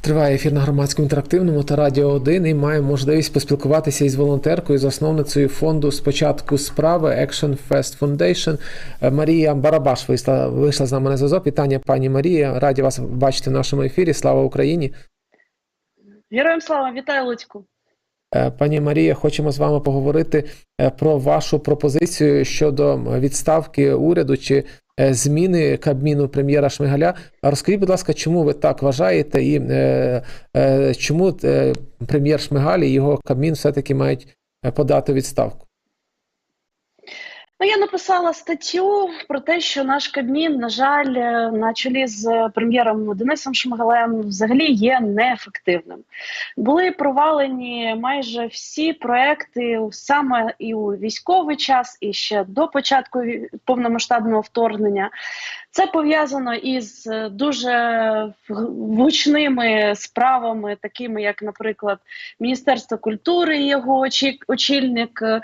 Триває ефір на громадському інтерактивному та радіо 1 і маємо можливість поспілкуватися із волонтеркою, засновницею фонду спочатку справи Action Fest Foundation Е, Марія Барабаш вийшла, вийшла з нами на зв'язок. Вітання, пані Марія. Раді вас бачити в нашому ефірі. Слава Україні! Героям слава, вітаю Луцьку. Е, Пані Марія, хочемо з вами поговорити е, про вашу пропозицію щодо відставки уряду чи зміни Кабміну прем'єра Шмигаля. Розкажіть, будь ласка, чому ви так вважаєте, і е, е, чому е, прем'єр Шмигаль і його Кабмін все-таки мають е, подати відставку? Ну, я написала статтю про те, що наш Кабмін, на жаль, е, на чолі з прем'єром Денисом Шмигалем взагалі є неефективним. Були провалені майже всі проекти саме і у військовий час, і ще до початку повномасштабного вторгнення. Це пов'язано із е, дуже гучними справами, такими як, наприклад, Міністерство культури, і його очі- очільник е,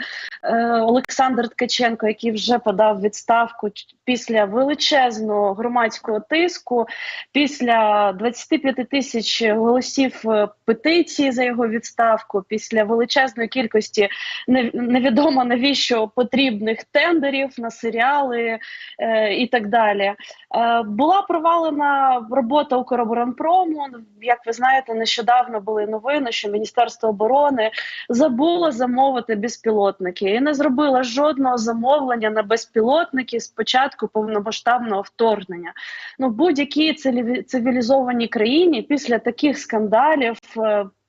Олександр Ткаченко, який вже подав відставку після величезного громадського тиску, після 25 тисяч голосів е, петиції за його відставку, після величезної кількості невідомо навіщо потрібних тендерів на серіали і так далі. Е, була провалена робота Укроборонпрому. Як ви знаєте, нещодавно були новини, що Міністерство оборони забуло замовити безпілотники і не зробила жодного замовлення на безпілотники з початку повномасштабного вторгнення. Ну, будь-якій цивілізованій країні після таких скандалів.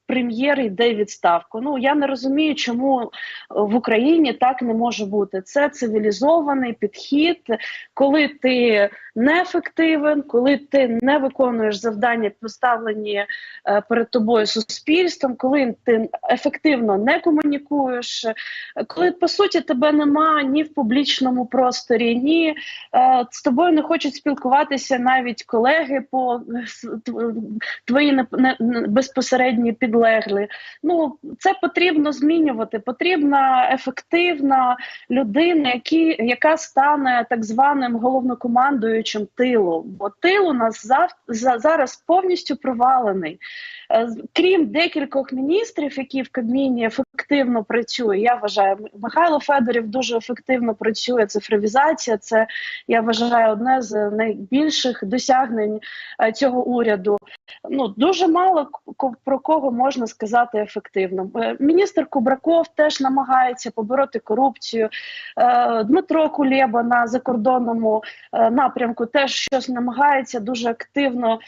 Прем'єр йде відставку. Ну я не розумію, чому е, в Україні так не може бути. Це цивілізований підхід, коли ти неефективен, коли ти не виконуєш завдання, поставлені е, перед тобою суспільством, коли ти ефективно не комунікуєш, е, коли по суті тебе нема ні в публічному просторі, ні з тобою не хочуть спілкуватися навіть колеги по твої безпосередні підлеглі. Ну це потрібно змінювати. Потрібна ефективна людина, які, яка стане так званим головнокомандуючим тилу. Бо тил у нас зав, за, зараз повністю провалений. Е, Крім декількох міністрів, які в Кабміні ефективно працюють, я вважаю, Михайло Федорів дуже ефективно працює. Цифровізація це я вважаю одне з найбільших досягнень е, цього уряду. Ну дуже мало про кого можна сказати ефективно. Е, Міністр Кубраков теж намагається побороти корупцію. Дмитро Кулєба на закордонному напрямку теж щось намагається дуже активно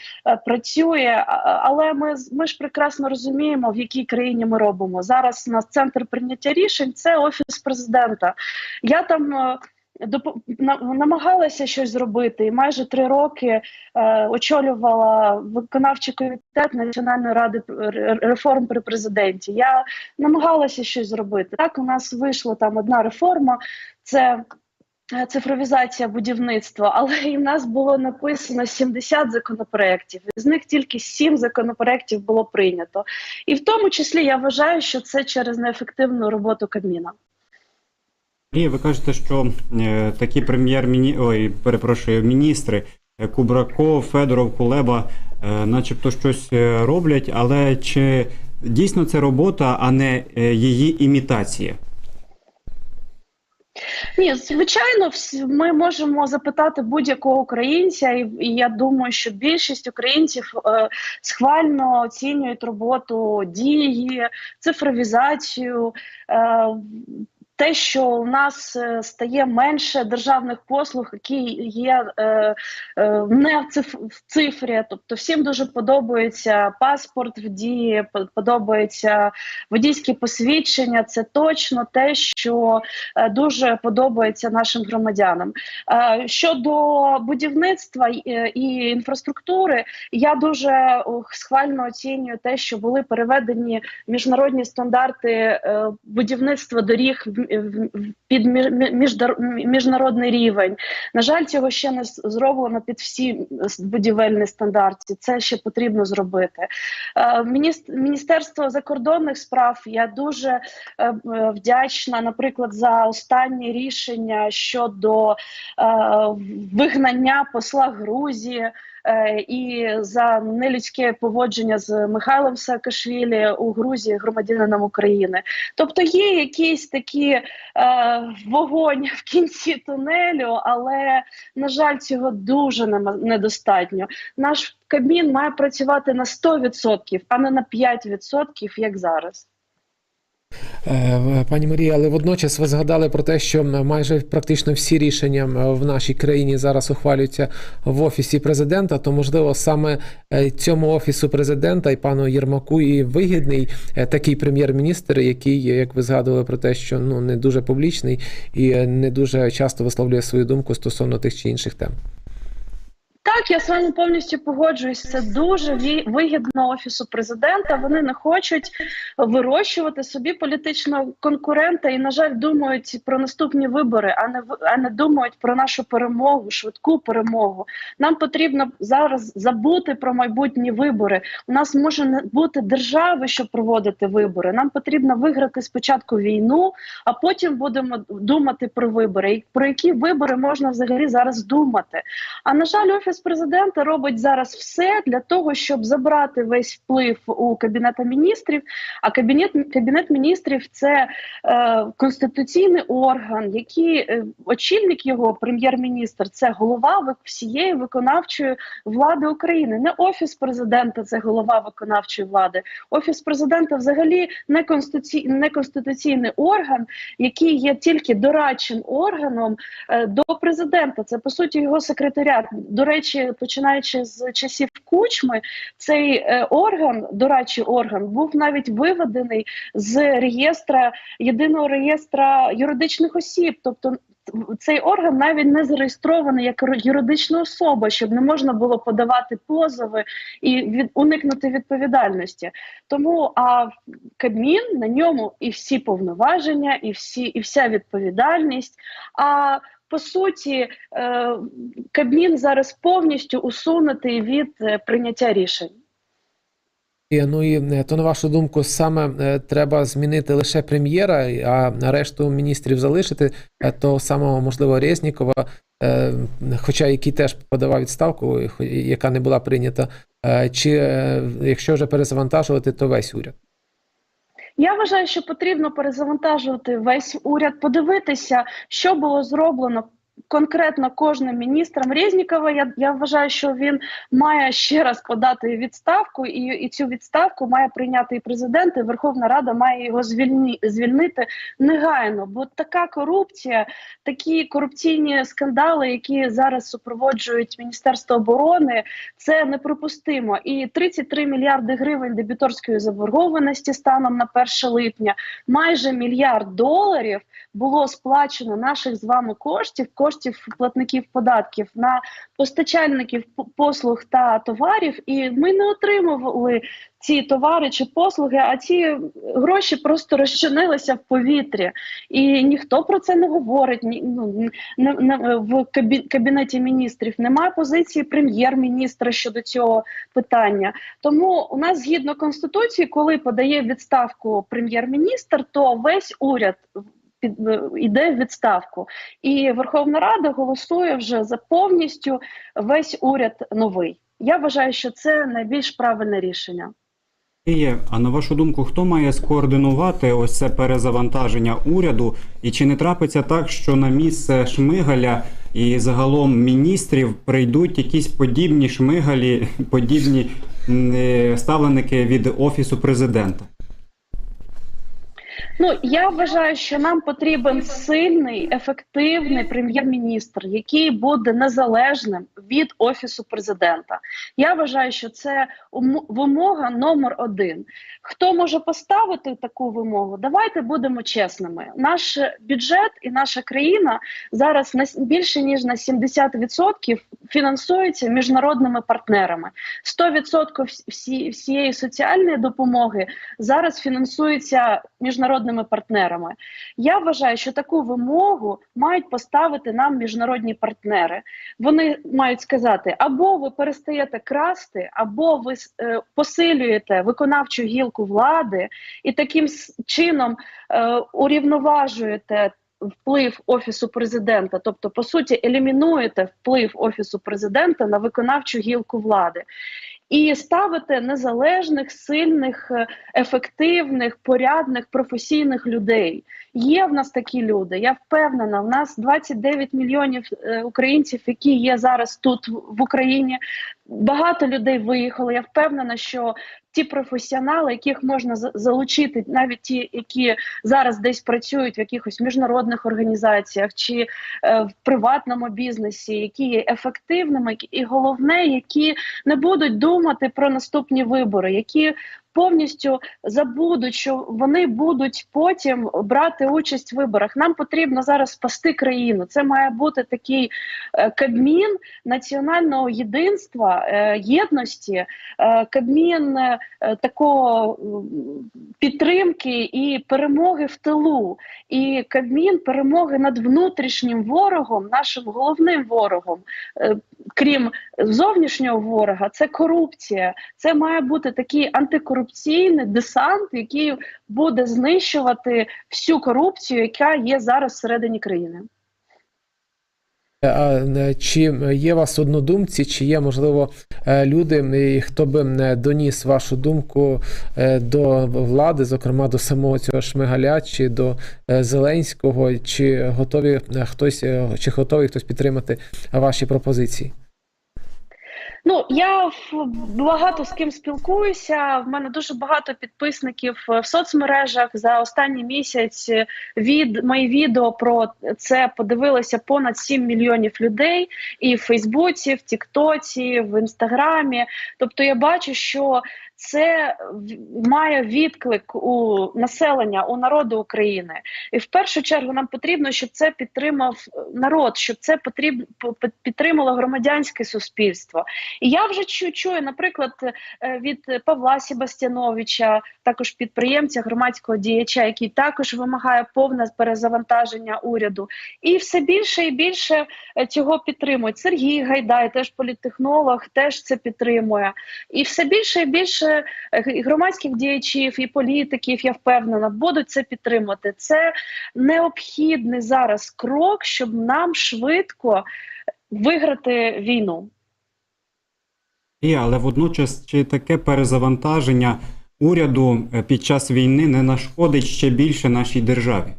працює. Але ми ми ж прекрасно розуміємо, в якій країні ми робимо зараз. У нас центр прийняття рішень це офіс президента. Я там. е, намагалася щось зробити, і майже три роки е, очолювала виконавчий комітет Національної ради реформ при президенті. Я намагалася щось зробити. Так, у нас вийшла там одна реформа. Це Цифровізація будівництва, але і в нас було написано 70 законопроєктів. З них тільки 7 законопроєктів було прийнято. І в тому числі я вважаю, що це через неефективну роботу Кабміна. Марія, ви кажете, що е, такі прем'єр-міні... Ой, перепрошую, міністри е, Кубраков, Федоров, Кулеба, е, начебто щось е, роблять, але чи дійсно це робота, а не е, її імітація? Ні, звичайно, ми можемо запитати будь-якого українця, і, і я думаю, що більшість українців е, схвально оцінюють роботу дії, цифровізацію. Е, те, що у нас е, стає менше державних послуг, які є е, е, не в, цифрі, тобто всім дуже подобається паспорт в дії, по- подобається водійські посвідчення. Це точно те, що дуже подобається нашим громадянам. Щодо будівництва і інфраструктури, я дуже схвально оцінюю те, що були переведені міжнародні стандарти будівництва доріг під міжнародний рівень. На жаль, цього ще не зроблено під всі будівельні стандарти. Це ще потрібно зробити. Е, Міністерство закордонних справ я дуже е, е, вдячна, наприклад, за останнє рішення щодо вигнання посла Грузії. Е, і за нелюдське поводження з Михайлом Саакашвілі у Грузії, громадянином України. Тобто є якийсь такий е, вогонь в кінці тунелю, але на жаль, цього дуже недостатньо. Наш Кабмін має працювати на 100%, а не на 5%, як зараз. Е, Пані Марія, але водночас ви згадали про те, що майже практично всі рішення в нашій країні зараз ухвалюються в офісі президента. То можливо саме е, цьому офісу президента і пану Єрмаку і вигідний е, такий прем'єр-міністр, який, як ви згадували про те, що ну не дуже публічний і е, не дуже часто висловлює свою думку стосовно тих чи інших тем. Так, я з вами повністю погоджуюсь. Це дуже вигідно офісу президента. Вони не хочуть вирощувати собі політичного конкурента і, на жаль, думають про наступні вибори, а не а не думають про нашу перемогу, швидку перемогу. Нам потрібно зараз забути про майбутні вибори. У нас може не бути держави, щоб проводити вибори. Нам потрібно виграти спочатку війну, а потім будемо думати про вибори. І про які вибори можна взагалі зараз думати? А на жаль, офіс президента робить зараз все для того, щоб забрати весь вплив у кабінета міністрів. А кабінет кабінет міністрів це е, конституційний орган, який е, очільник його, прем'єр-міністр, це голова всієї виконавчої влади України. Не офіс президента, це голова виконавчої влади. Офіс президента взагалі не конституці... не конституційний орган, який є тільки дорадчим органом е, до президента. Це по суті його секретаріат. До речі, починаючи з часів кучми, цей е, орган, дорадчий орган, був навіть виведений з реєстра єдиного реєстра юридичних осіб, тобто. Цей орган навіть не зареєстрований як юридична особа, щоб не можна було подавати позови і від уникнути відповідальності. Тому а Кабмін на ньому і всі повноваження, і всі, і вся відповідальність. А по суті, е, Кабмін зараз повністю усунутий від е, прийняття рішень. Ну і е, то на вашу думку, саме е, треба змінити лише прем'єра, а решту міністрів залишити е, того самого можливо Резнікова, е, хоча який теж подавав відставку, яка не була прийнята. Е, Чи е, якщо вже перезавантажувати, то весь уряд? Я вважаю, що потрібно перезавантажувати весь уряд, подивитися, що було зроблено. Конкретно кожним міністром Резнікова, я, я вважаю, що він має ще раз подати відставку, і, і цю відставку має прийняти і президент, і Верховна Рада має його звільні, звільнити негайно. Бо така корупція, такі корупційні скандали, які зараз супроводжують Міністерство оборони, це неприпустимо. І 33 мільярди гривень дебіторської заборгованості станом на 1 липня, майже мільярд доларів було сплачено наших з вами коштів, коштів платників податків на постачальників послуг та товарів, і ми не отримували ці товари чи послуги, а ці гроші просто розчинилися в повітрі, і ніхто про це не говорить. Ні, ну, не, не, в кабі, кабінеті міністрів немає позиції прем'єр-міністра щодо цього питання. Тому у нас згідно конституції, коли подає відставку прем'єр-міністр, то весь уряд під е, іде в відставку, і Верховна Рада голосує вже за повністю весь уряд новий. Я вважаю, що це найбільш правильне рішення. А на вашу думку, хто має скоординувати ось це перезавантаження уряду? І чи не трапиться так, що на місце Шмигаля і загалом міністрів прийдуть якісь подібні шмигалі, подібні е, ставленики від офісу президента? Ну я вважаю, що нам потрібен сильний, ефективний прем'єр-міністр, який буде незалежним від офісу президента. Я вважаю, що це вимога номер один. Хто може поставити таку вимогу? Давайте будемо чесними. Наш бюджет і наша країна зараз на більше ніж на 70% фінансується міжнародними партнерами. 100% всі, всієї соціальної допомоги зараз фінансується міжнародними партнерами. Я вважаю, що таку вимогу мають поставити нам міжнародні партнери. Вони мають сказати: або ви перестаєте красти, або ви е, посилюєте виконавчу гілку влади і таким чином е, урівноважуєте вплив офісу президента, тобто, по суті, елімінуєте вплив офісу президента на виконавчу гілку влади. І ставите незалежних, сильних, е, ефективних, порядних, професійних людей. Є в нас такі люди. Я впевнена, в нас 29 мільйонів е, українців, які є зараз тут в Україні. Багато людей виїхали. Я впевнена, що ті професіонали, яких можна залучити, навіть ті, які зараз десь працюють в якихось міжнародних організаціях чи е, в приватному бізнесі, які є ефективними, і головне, які не будуть думати про наступні вибори, які повністю забудуть, що вони будуть потім брати участь в виборах. Нам потрібно зараз спасти країну. Це має бути такий е, кабмін національного єдинства, е, єдності, е, кабмін такого підтримки і перемоги в тилу, і кабмін перемоги над внутрішнім ворогом, нашим головним ворогом, крім зовнішнього ворога, це корупція. Це має бути такий антикорупційний десант, який буде знищувати всю корупцію, яка є зараз всередині країни. Е, чи є вас однодумці, чи є, можливо, е, люди, хто би доніс вашу думку е, до влади, зокрема до самого цього Шмигаля, чи до Зеленського, чи готові хтось, чи готовий хтось підтримати ваші пропозиції? Ну я багато з ким спілкуюся. В мене дуже багато підписників е, в соцмережах за останній місяць. е, Від мої відео про це подивилося понад 7 мільйонів людей і в Фейсбуці, в Тіктоці, в Інстаграмі. Тобто, я бачу, що це має відклик у населення, у народу України. І в першу чергу нам потрібно, щоб це підтримав е, народ, щоб це потрібно підтримало громадянське суспільство. І я вже чую, наприклад, е, від Павла Себастьяновича, також підприємця, громадського діяча, який також вимагає повне перезавантаження уряду. І все більше і більше е, цього підтримують. Сергій Гайдай, теж політтехнолог, теж це підтримує. І все більше і більше е, і громадських діячів і політиків, я впевнена, будуть це підтримувати. Це необхідний зараз крок, щоб нам швидко виграти війну. І, але водночас чи таке перезавантаження уряду е, під час війни не нашкодить ще більше нашій державі?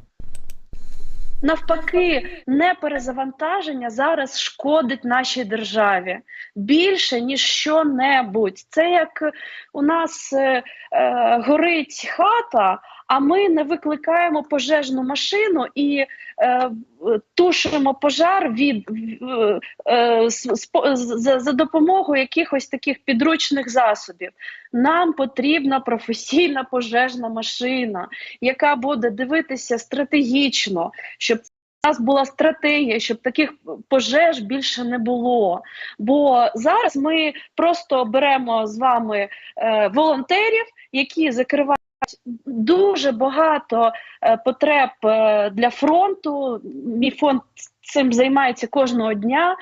Навпаки, неперезавантаження зараз шкодить нашій державі більше ніж що-небудь. Це як у нас е, е, горить хата, а ми не викликаємо пожежну машину і е, тушимо пожар від е, за, за допомогою якихось таких підручних засобів. Нам потрібна професійна пожежна машина, яка буде дивитися стратегічно, щоб у нас була стратегія, щоб таких пожеж більше не було. Бо зараз ми просто беремо з вами е, волонтерів, які закривають дуже багато е, потреб е, для фронту. Мій фонд цим займається кожного дня.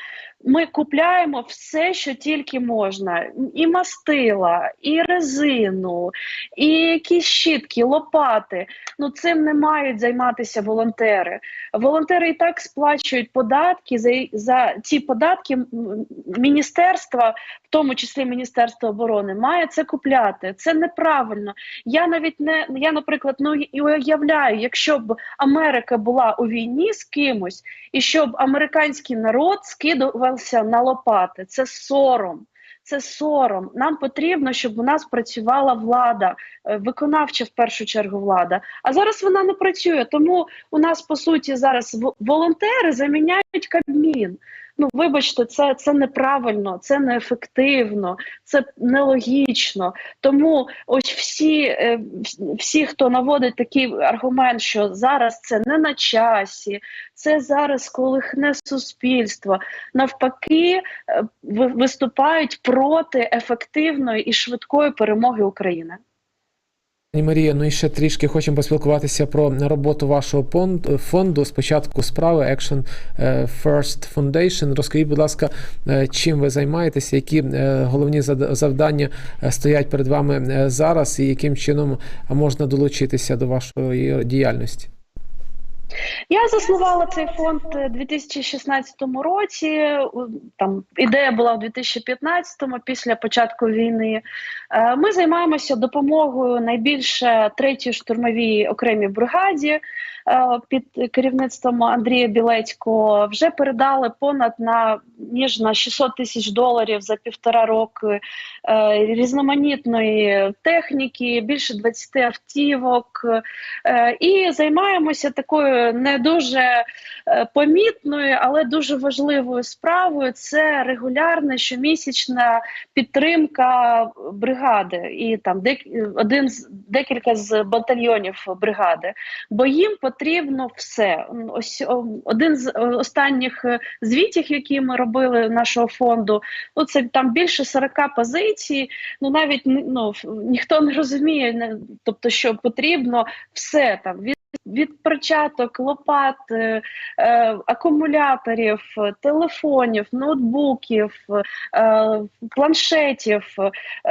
Ми купляємо все, що тільки можна: і мастила, і резину, і якісь щітки, лопати. Ну цим не мають займатися волонтери. Волонтери і так сплачують податки за, за ці податки. Міністерства, в тому числі Міністерство оборони, має це купляти. Це неправильно. Я навіть не я, наприклад, ну і уявляю, якщо б Америка була у війні з кимось, і щоб американський народ скидувався на лопати. Це сором. Це сором. Нам потрібно, щоб у нас працювала влада, е, виконавча в першу чергу влада. А зараз вона не працює. Тому у нас по суті зараз волонтери заміняють Кабмін. Ну, вибачте, це, це неправильно, це неефективно, це нелогічно. Тому ось всі, е, всі, хто наводить такий аргумент, що зараз це не на часі, це зараз колихне суспільство. Навпаки, е, ви- виступають проти ефективної і швидкої перемоги України. Пані Марія, ну і ще трішки хочемо поспілкуватися про роботу вашого фонду. Спочатку справи Action е, First Foundation. Розкажіть, будь ласка, е, чим ви займаєтеся, які е, головні завдання стоять перед вами зараз, і яким чином можна долучитися до вашої діяльності? Я заснувала цей фонд у 2016 році. Там ідея була в 2015-му, після початку війни. Е, Ми займаємося допомогою найбільше третій штурмовій окремій бригаді е, під керівництвом Андрія Білецького. Вже передали понад на ніж на 600 тисяч доларів за півтора роки е, різноманітної техніки, більше 20 автівок. Е, І займаємося такою не дуже е, помітною, але дуже важливою справою. Це регулярна щомісячна підтримка бригади і там один з декілька з батальйонів бригади. Бо їм потрібно все. Ось один з е, останніх е, звітів, які ми робили нашого фонду, ну це там більше 40 позицій. Ну навіть ну ніхто не розуміє, тобто, що потрібно все там від. Від перчаток, лопат, е, е, акумуляторів, телефонів, ноутбуків, е, планшетів,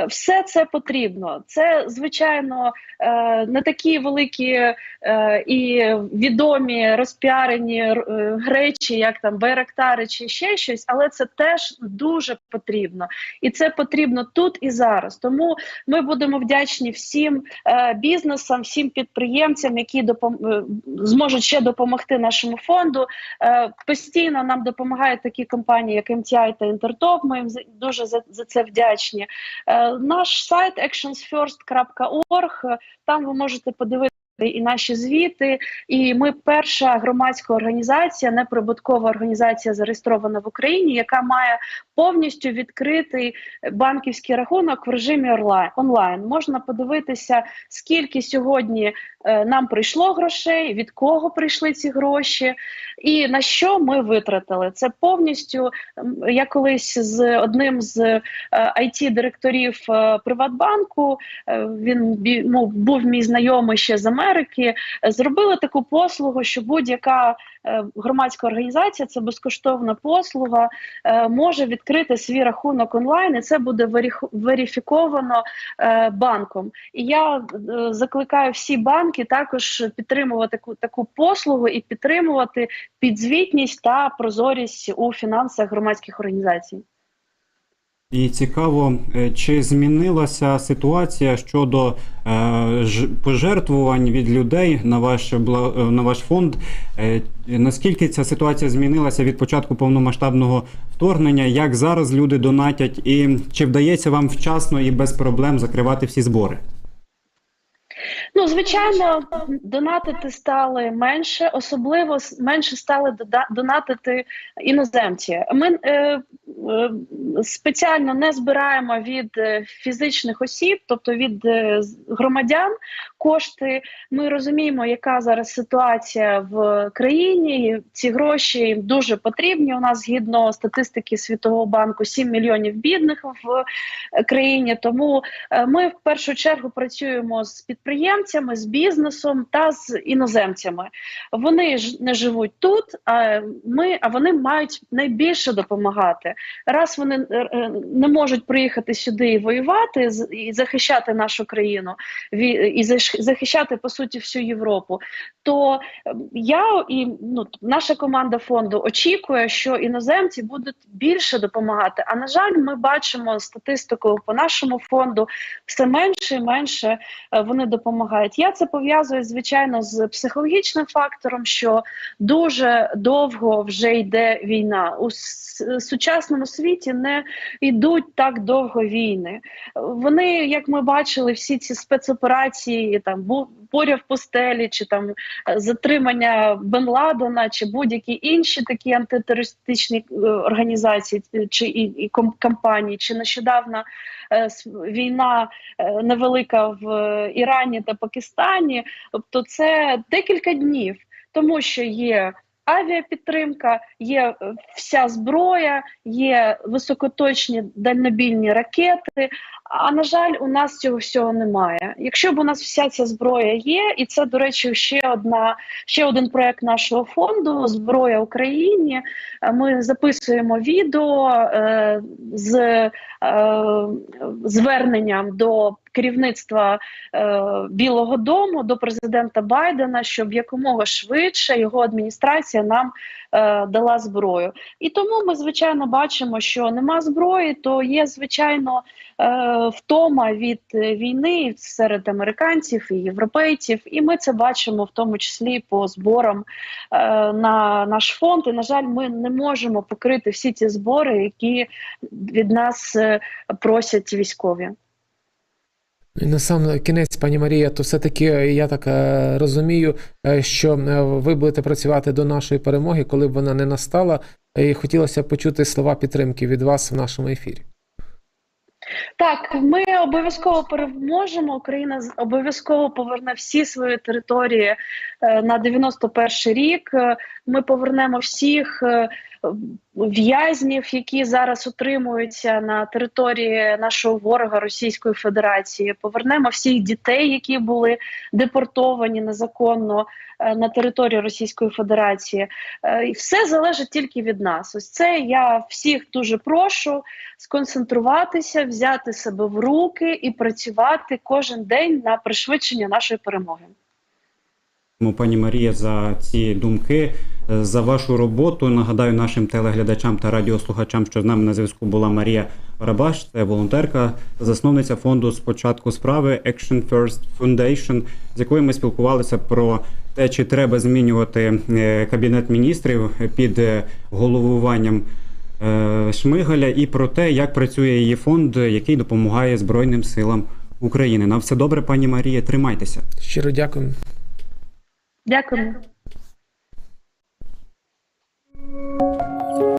все це потрібно. Це, звичайно, не такі великі і відомі розпіарені речі, як там Байрактари чи ще щось, але це теж дуже потрібно. І це потрібно тут і зараз. Тому ми будемо вдячні всім бізнесам, всім підприємцям, які допом... е, зможуть ще допомогти нашому фонду. Е, постійно нам допомагають такі компанії, як MTI та Інтертоп. Ми їм дуже за, за це вдячні. Е, наш сайт actionsfirst.org, там ви можете подивитися. І наші звіти, і ми перша громадська організація, неприбуткова організація, зареєстрована в Україні, яка має повністю відкритий банківський рахунок в режимі онлайн. Можна подивитися, скільки сьогодні нам прийшло грошей, від кого прийшли ці гроші, і на що ми витратили. Це повністю я колись з одним з it директорів е, Приватбанку. е, Він ну, був мій знайомий ще з Америки. е, Зробили таку послугу, що будь-яка е, громадська організація, це безкоштовна послуга, е, може відкрити свій рахунок онлайн, і це буде вериф- верифіковано е, банком. І я е, закликаю всі банки також підтримувати таку, таку послугу і підтримувати підзвітність та прозорість у фінансах громадських організацій. І цікаво, е, чи змінилася ситуація щодо е, ж- пожертвувань від людей на ваш е, на ваш фонд? Наскільки ця ситуація змінилася від початку повномасштабного вторгнення? Як зараз люди донатять, і чи вдається вам вчасно і без проблем закривати всі збори? Ну, звичайно, донатити стали менше, особливо менше стали донатити іноземці. Ми е, е, спеціально не збираємо від е, фізичних осіб, тобто від е, громадян, кошти. Ми розуміємо, яка зараз ситуація в країні. Ці гроші їм дуже потрібні. У нас згідно статистики Світового банку 7 мільйонів бідних в е, країні. Тому Е, Ми в першу чергу працюємо з підприємцями, з бізнесом та з іноземцями. Вони ж не живуть тут, а ми, а вони мають найбільше допомагати. Раз вони е, не можуть приїхати сюди і воювати і захищати нашу країну, і захищати по суті всю Європу. То е, я і ну наша команда фонду очікує, що іноземці будуть більше допомагати. А на жаль, ми бачимо статистику по нашому фонду все менше і менше е, вони допомагають. Я це пов'язую звичайно з психологічним фактором, що дуже довго вже йде війна у сучасному світі. Не йдуть так довго війни. Вони, як ми бачили, всі ці спецоперації там бу- буря в пустелі, чи там е, затримання Бен Ладена, чи будь-які інші такі антитерористичні е, організації, е, чи і, і компанії, чи нещодавна е, війна е, невелика в Ірані та Пакистані. Тобто, це декілька днів, тому що є. Авіапідтримка, є е, вся зброя, є високоточні дальнобійні ракети. А на жаль, у нас цього всього немає. Якщо б у нас вся ця зброя є, і це, до речі, ще одна ще один проект нашого фонду Зброя Україні. Е, Ми записуємо відео е, з е, зверненням до керівництва е, Білого Дому до президента Байдена, щоб якомога швидше його адміністрація нам е, дала зброю. І тому ми звичайно бачимо, що нема зброї, то є звичайно е, втома від війни серед американців і європейців. І ми це бачимо в тому числі по зборам е, на наш фонд. І на жаль, ми не можемо покрити всі ті збори, які від нас е, просять військові. І на сам кінець, пані Марія, то все-таки я так е, розумію, е, що е, ви будете працювати до нашої перемоги, коли б вона не настала. І хотілося б почути слова підтримки від вас в нашому ефірі. Так, ми обов'язково переможемо. Україна обов'язково поверне всі свої території е, на 91 рік. Е, Ми повернемо всіх е, в'язнів, які зараз утримуються на території нашого ворога Російської Федерації. Повернемо всіх дітей, які були депортовані незаконно е, на територію Російської Федерації. Е, І все залежить тільки від нас. Ось це я всіх дуже прошу сконцентруватися, взяти себе в руки і працювати кожен день на пришвидшення нашої перемоги. Пані Марія, за ці думки, е, за вашу роботу. Нагадаю нашим телеглядачам та радіослухачам, що з нами на зв'язку була Марія Барабаш, це волонтерка, засновниця фонду спочатку справи Action First Foundation, з якою ми спілкувалися про те, чи треба змінювати е, кабінет міністрів під е, головуванням Шмигаля, і про те, як працює її фонд, який допомагає Збройним силам України. На все добре, пані Марія, тримайтеся. Щиро дякую. D'accord.